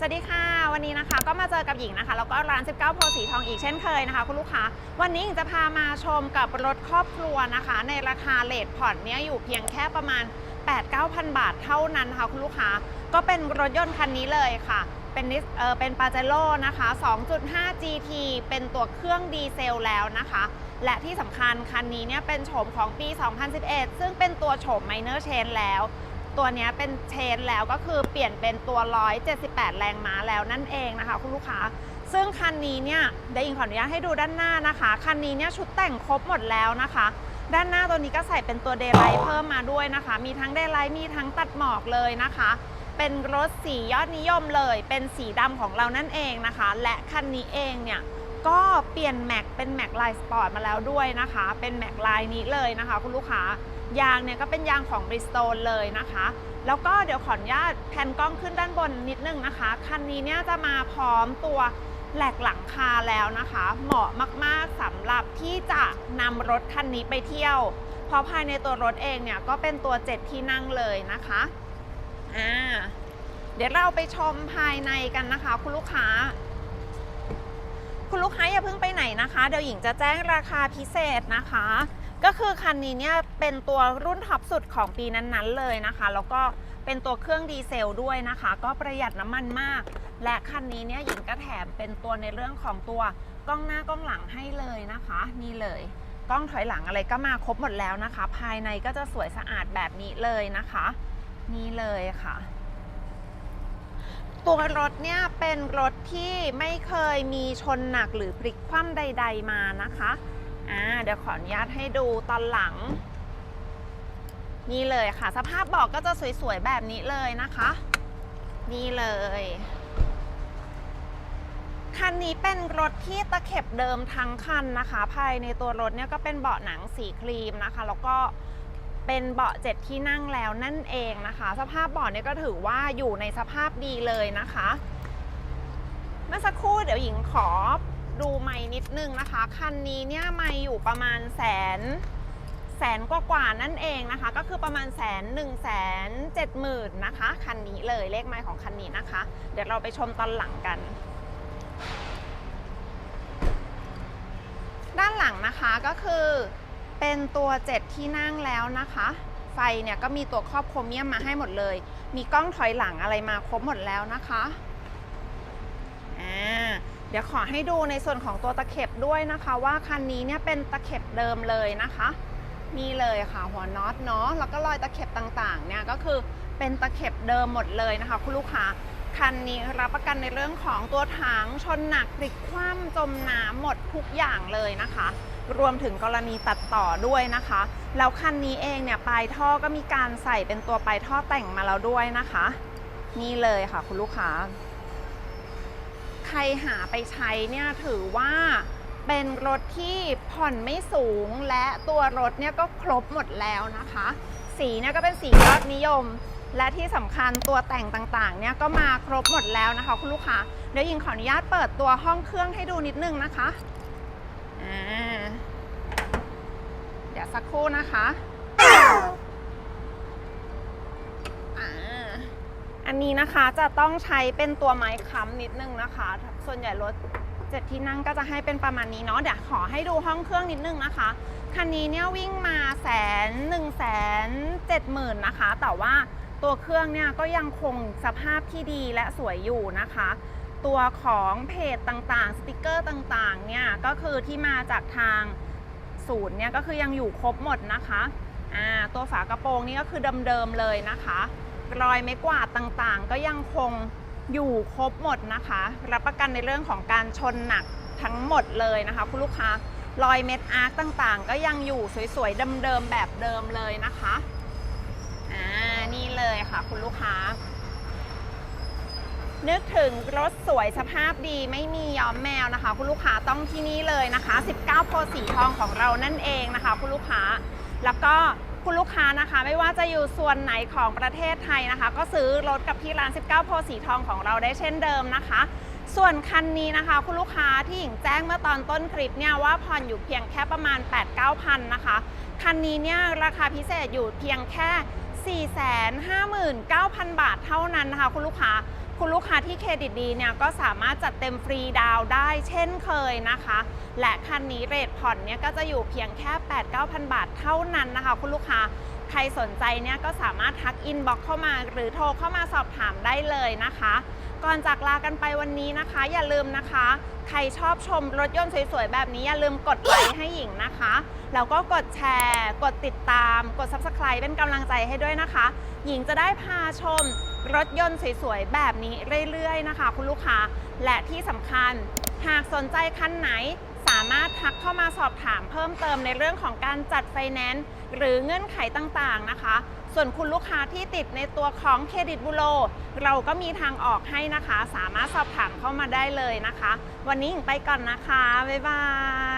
สวัสดีค่ะ วันนี้นะคะก็มาเจอกับหญิงนะคะแล้วก็ร้าน 19 โพสีทองอีกเช่นเคยนะคะ คุณลูกค้า วันนี้หญิงจะพามาชมกับรถครอบครัวนะคะ ในราคาเลทผ่อนเนี้ยอยู่เพียงแค่ประมาณ 8-9,000 บาทเท่านั้นค่ะคุณลูกค้า ก็เป็นรถยนต์คันนี้เลยค่ะ เป็นนิสเออเป็นปาเจโร่นะคะ 2.5 GT เป็นตัวเครื่องดีเซลแล้วนะคะ และที่สำคัญคันนี้เนี่ยเป็นโฉมของปี 2011 ซึ่งเป็นตัวโฉม Minor Change แล้ว ตัวนี้เป็นเชนแล้วก็คือเปลี่ยนเป็นตัว 178 แรงม้าแล้วนั่นเองนะคะ คุณลูกค้า ซึ่งคันนี้เนี่ยเดี๋ยวอิงขออนุญาตให้ดูด้านหน้านะคะ คันนี้เนี่ยชุดแต่งครบหมดแล้วนะคะ ด้านหน้าตัวนี้ก็ใส่เป็นตัวเดย์ไลท์เพิ่มมาด้วยนะคะ มีทั้งเดย์ไลท์มีทั้งตัดหมอกเลยนะคะ เป็นรถสียอดนิยมเลย เป็นสีดำของเรานั่นเองนะคะ และคันนี้เองเนี่ย ก็เปลี่ยนแม็กเป็นแม็กไลายสปอร์ตมาแล้วด้วยนะคะ เป็นแม็กไลายนี้เลยนะคะ คุณลูกค้ายางเนี่ยก็เป็นยางของ Bridgestone เลยนะคะ แล้วก็เดี๋ยวขออนุญาตแผ่นกล้องขึ้นด้านบนนิดนึงนะคะ คันนี้เนี่ยจะมาพร้อมตัวแหลกหลังคาแล้วนะคะ เหมาะมากๆสำหรับที่จะนำรถคันนี้ไปเที่ยว เพราะภายในตัวรถเองเนี่ยก็เป็นตัว 7 ที่นั่งเลยนะคะอ่าเดี๋ยวเราไปชมภายในกันนะคะ คุณลูกค้า คุณลูกค้าอย่าเพิ่งไปไหนนะคะ เดี๋ยวหญิงจะแจ้งราคาพิเศษนะคะ ก็คือคันนี้เนี่ยเป็นตัวรุ่นท็อปสุดของปีนั้นๆเลยนะคะ แล้วก็เป็นตัวเครื่องดีเซลด้วยนะคะ ก็ประหยัดน้ำมันมาก และคันนี้เนี่ยหญิงก็แถมเป็นตัวในเรื่องของตัวกล้องหน้ากล้องหลังให้เลยนะคะ นี่เลยกล้องถอยหลังอะไรก็มาครบหมดแล้วนะคะ ภายในก็จะสวยสะอาดแบบนี้เลยนะคะ นี่เลยค่ะ ตัวรถเนี่ยเป็นรถที่ไม่เคยมีชนหนักหรือพลิกคว่ำใด ๆ มานะคะอ่าเดี๋ยวขออนุญาตให้ดูตอนหลัง นี่เลยค่ะ สภาพเบอกก็จะสวยๆแบบนี้เลยนะคะ นี่เลยคันนี้เป็นรถที่ตะเข็บเดิมทั้งคันนะคะ ภายในตัวรถเนี่ยก็เป็นเบาะหนังสีครีมนะคะ แล้วก็ เป็นเบาะเจ็ดที่นั่งแล้วนั่นเองนะคะ สภาพเบาะเนี่ยก็ถือว่าอยู่ในสภาพดีเลยนะคะ เมื่อสักครู่เดี๋ยวหญิงขอดูไม้นิดนึงนะคะ คันนี้เนี่ยไม้อยู่ประมาณแสนแสนกว่าๆนั่นเองนะคะ ก็คือประมาณแสนหนึ่งแสนเจ็ดหมื่นนะคะคันนี้เลยเลขไม้ของคันนี้นะคะ เดี๋ยวเราไปชมตอนหลังกัน ด้านหลังนะคะก็คือ เป็นตัว 7 ที่นั่งแล้วนะคะ ไฟเนี่ยก็มีตัวครอบโครเมียมมาให้หมดเลย มีกล้องถอยหลังอะไรมาครบหมดแล้วนะคะอ่าเดี๋ยวขอให้ดูในส่วนของตัวตะเข็บด้วยนะคะ ว่าคันนี้เนี่ยเป็นตะเข็บเดิมเลยนะคะนี่เลยค่ะหัวน็อตเนาะแล้วก็รอยตะเข็บต่างๆเนี่ยก็คือเป็นตะเข็บเดิมหมดเลยนะคะ คุณลูกค้าคันนี้รับประกันในเรื่องของตัวถังชนหนักพลิกคว่ำจมน้ำหมดทุกอย่างเลยนะคะ รวมถึงกรณีตัดต่อด้วยนะคะ แล้วคันนี้เองเนี่ยปลายท่อก็มีการใส่เป็นตัวปลายท่อแต่งมาแล้วด้วยนะคะ นี่เลยค่ะคุณลูกค้า ใครหาไปใช้เนี่ยถือว่าเป็นรถที่ผ่อนไม่สูงและตัวรถเนี่ยก็ครบหมดแล้วนะคะ สีเนี่ยก็เป็นสียอดนิยม และที่สำคัญตัวแต่งต่างๆเนี่ยก็มาครบหมดแล้วนะคะคุณลูกค้าเดี๋ยวยิงขออนุญาตเปิดตัวห้องเครื่องให้ดูนิดนึงนะคะ เดี๋ยวสักครู่นะคะอ่าอันนี้นะคะจะต้องใช้เป็นตัวไม้ค้ำนิดนึงนะคะ ส่วนใหญ่รถเจ็ดที่นั่งก็จะให้เป็นประมาณนี้เนาะเดี๋ยวขอให้ดูห้องเครื่องนิดนึงนะคะ คันนี้เนี่ยวิ่งมาแสนหนึ่งแสนเจ็ดหมื่นนะคะ แต่ว่าตัวเครื่องเนี่ยก็ยังคงสภาพที่ดีและสวยอยู่นะคะ ตัวของเพจต่างๆ สติกเกอร์ต่างๆ เนี่ยก็คือที่มาจากทางศูนย์เนี่ยก็คือยังอยู่ครบหมดนะคะอ่าตัวฝากระโปรงนี่ก็คือเดิมๆเลยนะคะ รอยไม้กวาดต่างๆ ก็ยังคงอยู่ครบหมดนะคะ รับประกันในเรื่องของการชนหนักทั้งหมดเลยนะคะคุณลูกค้ารอยเม็ดอาร์คต่างๆ ก็ยังอยู่สวยๆเดิมๆแบบเดิมเลยนะคะอ่านี่เลยค่ะคุณลูกค้า นึกถึงรถสวยสภาพดีไม่มีย้อมแมวนะคะ คุณลูกค้าต้องที่นี่เลยนะคะ 19โพสีทองของเรานั่นเองนะคะ คุณลูกค้า แล้วก็คุณลูกค้านะคะไม่ว่าจะอยู่ส่วนไหนของประเทศไทยนะคะ ก็ซื้อรถกับที่ร้าน 19โพสีทองของเราได้เช่นเดิมนะคะ ส่วนคันนี้นะคะ คุณลูกค้าที่หญิงแจ้งเมื่อตอนต้นคลิปเนี่ยว่าผ่อนอยู่เพียงแค่ประมาณ 8 9พันนะคะคันนี้เนี่ยราคาพิเศษอยู่เพียงแค่ 459,000 บาทเท่านั้นนะคะ คุณลูกค้า คุณลูกค้าที่เครดิตดีเนี่ยก็สามารถจัดเต็มฟรีดาวได้เช่นเคยนะคะ และคันนี้เรทผ่อนเนี่ยก็จะอยู่เพียงแค่ 8-9,000 บาทเท่านั้นนะคะ คุณลูกค้าใครสนใจเนี่ยก็สามารถทักอินบ็อกเข้ามา หรือโทรเข้ามาสอบถามได้เลยนะคะ ก่อนจากลากันไปวันนี้นะคะ อย่าลืมนะคะ ใครชอบชมรถยนต์สวยๆ แบบนี้อย่าลืมกดไลค์ให้หญิงนะคะ แล้วก็กดแชร์ กดติดตาม กด Subscribe เป็นกำลังใจให้ด้วยนะคะ หญิงจะได้พาชม รถยนต์สวยๆ แบบนี้เรื่อยๆนะคะ คุณลูกค้า และที่สำคัญ หากสนใจคันไหนสามารถทักเข้ามาสอบถามเพิ่มเติมในเรื่องของการจัดไฟแนนซ์หรือเงื่อนไขต่างๆนะคะ ส่วนคุณลูกค้าที่ติดในตัวของเครดิตบูโรเราก็มีทางออกให้นะคะ สามารถสอบถามเข้ามาได้เลยนะคะ วันนี้หญิงไปก่อนนะคะ บ๊ายบาย